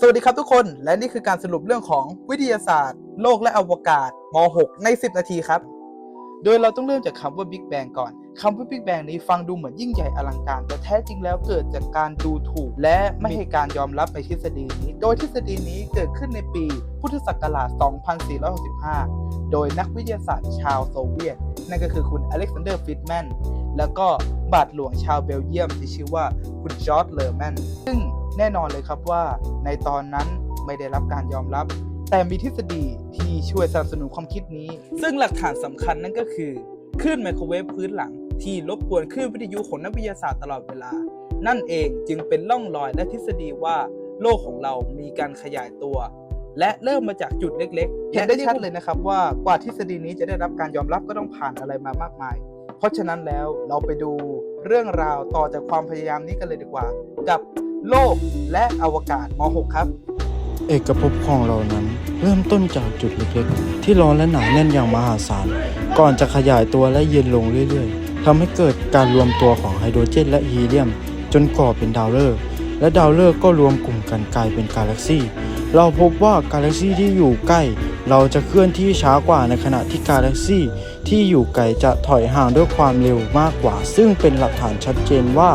สวัสดีครับทุกคนและนี่คือการสรุปเรื่องของวิทยาศาสตร์ โลกและอวกาศม .6 ใน 10 นาทีครับ โดยเราต้องเริ่มจากคำว่า Big Bang ก่อนคำว่า Big Bang นี้ฟังดูเหมือนยิ่งใหญ่อลังการ แต่แท้จริงแล้วเกิดจากการดูถูก และไม่ให้การยอมรับในทฤษฎีนี้ โดยทฤษฎีนี้เกิดขึ้นในปี พุทธศักราช 2465 โดยนักวิทยาศาสตร์ชาวโซเวียต นั่นก็คือคุณอเล็กซานเดอร์ฟิตแมนแล้วก็บาทหลวงชาวเบลเยียมที่ชื่อว่าคุณจอร์จเลอร์แมนซึ่ง แน่นอนเลยครับว่าในตอนนั้นไม่ได้รับการยอมรับ แต่มีทฤษฎีที่ช่วยสนับสนุนความคิดนี้ ซึ่งหลักฐานสำคัญนั่นก็คือคลื่นไมโครเวฟพื้นหลัง ที่รบกวนคลื่นวิทยุของนักวิทยาศาสตร์ตลอดเวลา นั่นเองจึงเป็นล่องรอยและทฤษฎีว่าโลกของเรามีการขยายตัว และเริ่มมาจากจุดเล็กๆเห็นได้ชัดเลยนะครับว่ากว่าทฤษฎีนี้จะได้รับการยอมรับก็ต้องผ่านอะไรมามากมาย เพราะฉะนั้นแล้วเราไปดูเรื่องราวต่อจากความพยายามนี้กันเลยดีกว่า กับ โลก และอวกาศม .6 ครับ เอกภพของเรานั้นเริ่มต้นจากจุดเล็กๆ ที่ร้อนและหนาแน่นอย่างมหาศาล ก่อนจะขยายตัวและเย็นลงเรื่อยๆทำให้เกิดการรวมตัวของไฮโดรเจนและฮีเลียม จนก่อเป็นดาวฤกษ์และดาวฤกษ์ก็รวมกลุ่มกันกลายเป็นกาแล็กซี่ เราพบว่ากาแล็กซี่ที่อยู่ใกล้ เราจะเคลื่อนที่ช้ากว่าในขณะที่กาแล็กซี่ที่อยู่ไกลจะถอยห่างด้วยความเร็วมากกว่า ซึ่งเป็นหลักฐานชัดเจนว่า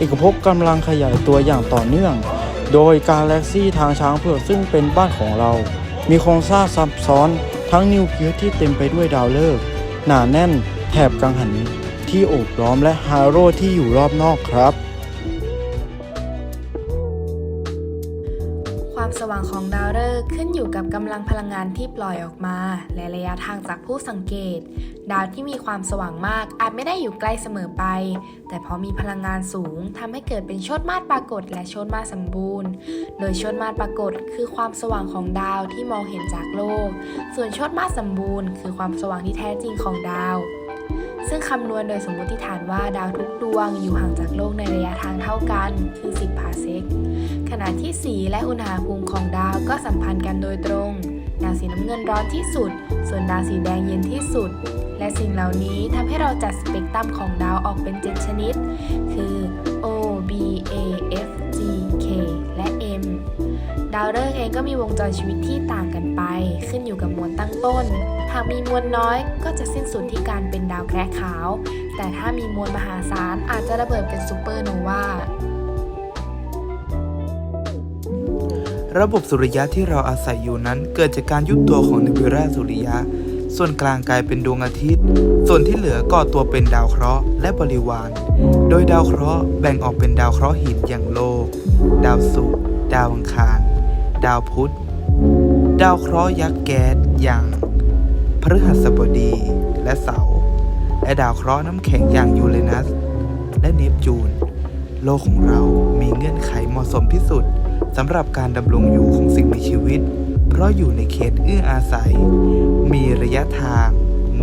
เอกภพกำลังขยายตัวอย่างต่อเนื่อง โดยกาแล็กซี่ทางช้างเผือกซึ่งเป็นบ้านของเรา มีโครงสร้างซับซ้อนทั้งนิวเคลียสที่เต็มไปด้วยดาวฤกษ์หนาแน่น แถบกังหันที่โอบล้อมและฮาโร่ที่อยู่รอบนอกครับางของดาวฤกษ์ขึ้นอยู่กับกำลังพลังงานที่ปล่อยออกมา และระยะทางจากผู้สังเกต ดาวที่มีความสว่างมากอาจไม่ได้อยู่ใกล้เสมอไป แต่พราะมีพลังงานสูงทำให้เกิดเป็นโชดมาศปรากฏและโชดมาศสมบูรณ์ โดยโชดมาศปรากฏคือความสว่างของดาวที่มองเห็นจากโลก ส่วนโชดมาศสมบูรณ์ คือความสว่างที่แท้จริงของดาว ซึ่งคำนวณโดยสมมติฐานว่าดาวทุกดวงอยู่ห่างจากโลกในระยะทางเท่ากันคือ 10 พาเซก ขณะที่สีและอุณหภูมิของดาวก็สัมพันธ์กันโดยตรง ดาวสีน้ำเงินร้อนที่สุด ส่วนดาวสีแดงเย็นที่สุด และสิ่งเหล่านี้ทำให้เราจัดสเปกตรัมของดาวออกเป็น 7 ชนิด คือ O B A F ดาวฤกษ์เองก็มีวงจรชีวิตที่ต่างกันไป ขึ้นอยู่กับมวลตั้งต้น หากมีมวลน้อยก็จะสิ้นสุดที่การเป็นดาวแคระขาว แต่ถ้ามีมวลมหาศาลอาจจะระเบิดเป็นซูเปอร์โนวาระบบสุริยะที่เราอาศัยอยู่นั้นเกิดจากการยุบตัวของนิวเคลียสุริยะ ส่วนกลางกลายเป็นดวงอาทิตย์ ส่วนที่เหลือก่อตัวเป็นดาวเคราะห์และบริวาร โดยดาวเคราะห์แบ่งออกเป็นดาวเคราะห์หินอย่างโลก ดาวศุกร์ ดาวอังคาร ดาวพุธ ดาวเคราะห์ยักษ์แก๊สอย่างพฤหัสบดีและเสาร์และดาวเคราะห์น้ำแข็งอย่างยูเรนัส และเนปจูน โลกของเรามีเงื่อนไขเหมาะสมที่สุดสำหรับการดำรงอยู่ของสิ่งมีชีวิต เพราะอยู่ในเขตเอื้ออาศัย มีระยะทาง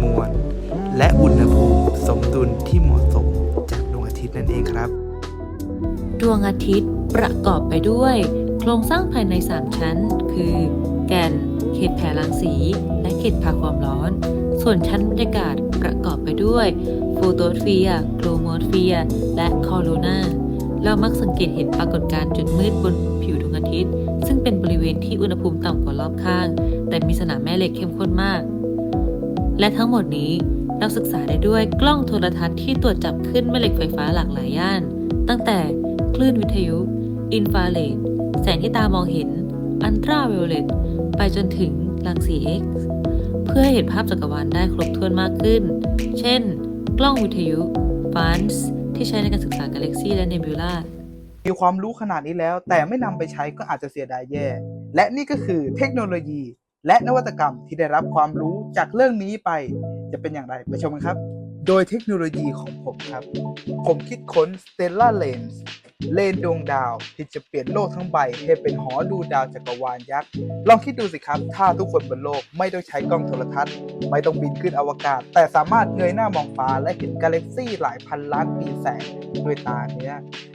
มวล และอุณหภูมิสมดุลที่เหมาะสมจากดวงอาทิตย์นั่นเองครับ ดวงอาทิตย์ประกอบไปด้วย ครงสร้างภายใน 3 ชั้น คือ แก่น เขตแผ่รังสี และเขตพาความร้อน ส่วนชั้นบรรยากาศประกอบไปด้วยโฟโตสเฟียร์โครโมสเฟียร์และคอโรนาเรามักสังเกตเห็นปรากฏการณ์จุดมืดบนผิวดวงอาทิตย์ ซึ่งเป็นบริเวณที่อุณหภูมิต่ำกว่ารอบข้าง แต่มีสนามแม่เหล็กเข้มข้นมาก และทั้งหมดนี้เราศึกษาได้ด้วยกล้องโทรทัศน์ที่ตรวจจับขึ้นแม่เหล็กไฟฟ้าหลากหลายย่าน ตั้งแต่คลื่นวิทยุ อินฟราเรด แสงที่ตามองเห็นอันตราไวโอเลตไปจนถึงรังสี X เพื่อให้เห็นภาพจักรวาลได้ครบถ้วนมากขึ้น เช่น กล้องวิทยุฟันส์ที่ใช้ในการศึกษากาแล็กซีและเนบิวลามีความรู้ขนาดนี้แล้ว แต่ไม่นำไปใช้ก็อาจจะเสียดายแย่ และนี่ก็คือเทคโนโลยี และนวัตกรรมที่ได้รับความรู้จากเรื่องนี้ไป จะเป็นอย่างไรไปชมกันครับ โดยเทคโนโลยีของผมครับ ผมคิดค้น Stellar Lens เลนดวงดาวที่จะเปลี่ยนโลกทั้งใบให้เป็นหอดูดาวจักรวาลยักษ์ ลองคิดดูสิครับ ถ้าทุกคนบนโลกไม่ต้องใช้กล้องโทรทัศน์ ไม่ต้องบินขึ้นอวกาศ แต่สามารถเงยหน้ามองฟ้าและเห็นกาแล็กซี่หลายพันล้านปีแสงด้วยตาเนื้อ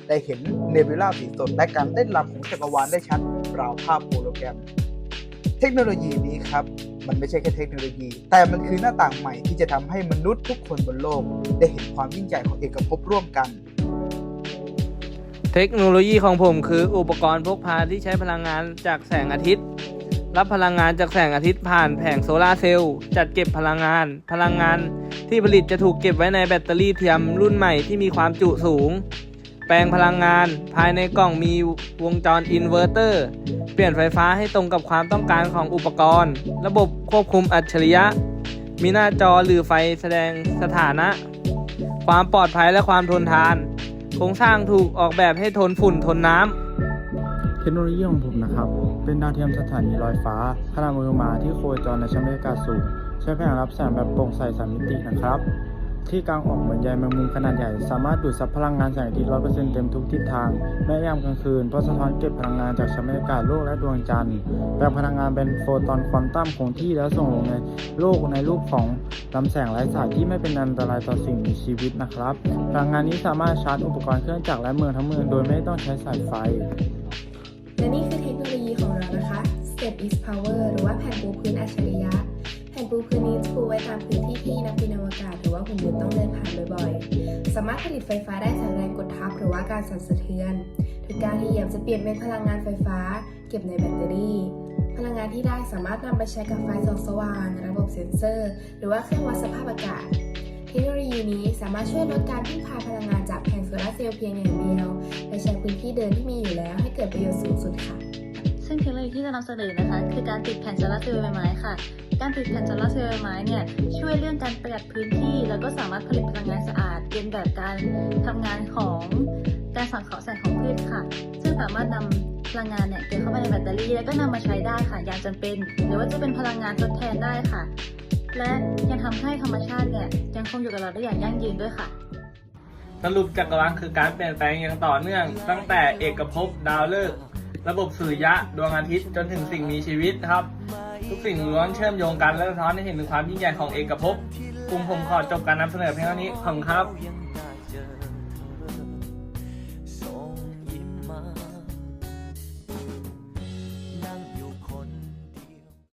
ได้เห็นเนบิวลาสีสดและการเต้นรำของจักรวาลได้ชัดราวภาพโฮโลแกรม เทคโนโลยีนี้ครับมันไม่ใช่แค่เทคโนโลยี แต่มันคือหน้าต่างใหม่ที่จะทำให้มนุษย์ทุกคนบนโลก ได้เห็นความยิ่งใหญ่ของเอกภพร่วมกัน เทคโนโลยีของผมคืออุปกรณ์พกพาที่ใช้พลังงานจากแสงอาทิตย์ รับพลังงานจากแสงอาทิตย์ผ่านแผงโซลาร์เซลล์จัดเก็บพลังงาน พลังงานที่ผลิตจะถูกเก็บไว้ในแบตเตอรี่เทียมรุ่นใหม่ที่มีความจุสูง แปลงพลังงานภายในกล่องมีวงจรอินเวอร์เตอร์ เปลี่ยนไฟฟ้าให้ตรงกับความต้องการของอุปกรณ์ ระบบควบคุมอัจฉริยะ มีหน้าจอหรือไฟแสดงสถานะ ความปลอดภัยและความทนทาน ครงสร้างถูกออกแบบให้ทนฝุ่นทนน้ำ เทคโนโลยีของผมนะครับ เป็นดาวเทียมสถานีลอยฟ้าขนาดมือมาที่โคจรในชั้นบรรยากาศสูง ใช้แผงรับแสงแบบโปร่งใสสามมิตินะครับ ที่กลางออกเหมือนใยแมงมุมขนาดใหญ่ สามารถดูดซับพลังงานแสงอาทิตย์ร้อยเปอร์เซ็นต์เต็มทุกทิศทางแม้ยามกลางคืนเพราะสะท้อนเก็บพลังงานจากชั้นบรรยากาศโลกและดวงจันทร์แปลงพลังงานเป็นโฟตอนควอนตัมคงที่แล้วส่งลงในโลกในรูปของลำแสงไร้สายที่ไม่เป็นอันตรายต่อสิ่งมีชีวิตนะครับ พลังงานนี้สามารถชาร์จอุปกรณ์เครื่องจักรและเมืองทั้งเมืองโดยไม่ต้องใช้สายไฟ และนี่คือเทคโนโลยีของเรานะคะ Step is Power หรือว่าแผ่นปูพื้นอัจฉริยะ นปูพื้นนี้จะปูไว้ตามพื้นที่ที่นักบินอวกาศหรือว่าหุ่นยนต์ต้องเดินผ่านบ่อยๆ สามารถผลิตไฟฟ้าได้จากแรงกดทับหรือว่าการสั่นสะเทือนถึงการที่เหยียบจะเปลี่ยนเป็นพลังงานไฟฟ้า เก็บในแบตเตอรี่ พลังงานที่ได้สามารถนำไปใช้กับไฟส่องสว่าง ระบบเซ็นเซอร์ หรือว่าเครื่องวัดสภาพอากาศเทคโนโลยีนี้สามารถช่วยลดการพึ่งพาพลังงานจากแผงโซลาร์เซลล์เพียงอย่างเดียวและใช้พื้นที่เดินที่มีอยู่แล้วให้เกิดประโยชน์สูงสุดค่ะ ซึ่งเทคโนโลยีที่จะนำเสนอนะคะ คือการติดแผ่นโซลาร์เซลล์ใบไม้ค่ะ การติดแผ่นโซลาร์เซลล์ไม้เนี่ยช่วยเรื่องการประหยัดพื้นที่ แล้วก็สามารถผลิตพลังงานสะอาดเป็นแบบการทำงานของการสังเคราะห์แสงของพืชค่ะ ซึ่งสามารถนำพลังงานเนี่ยเก็บเข้าไปในแบตเตอรี่ แล้วก็นำมาใช้ได้ค่ะอย่างจำเป็น หรือว่าจะเป็นพลังงานทดแทนได้ค่ะ และยังทำให้ธรรมชาติเนี่ยยังคงอยู่กับเราได้อย่างยั่งยืนด้วยค่ะสรุปจักรวาลคือการเปลี่ยนแปลงอย่างต่อเนื่อง ตั้งแต่เอกภพดาวฤกษ์ระบบสุริยะดวงอาทิตย์จนถึงสิ่งมีชีวิตครับ ทุกสิ่งล้วนเชื่อมโยงกันและสะท้อนให้เห็นถึงความยิ่งใหญ่ของเอกภพกลุ่มผมขอจบการนำเสนอเพียงเท่านี้ขอบคุณครับ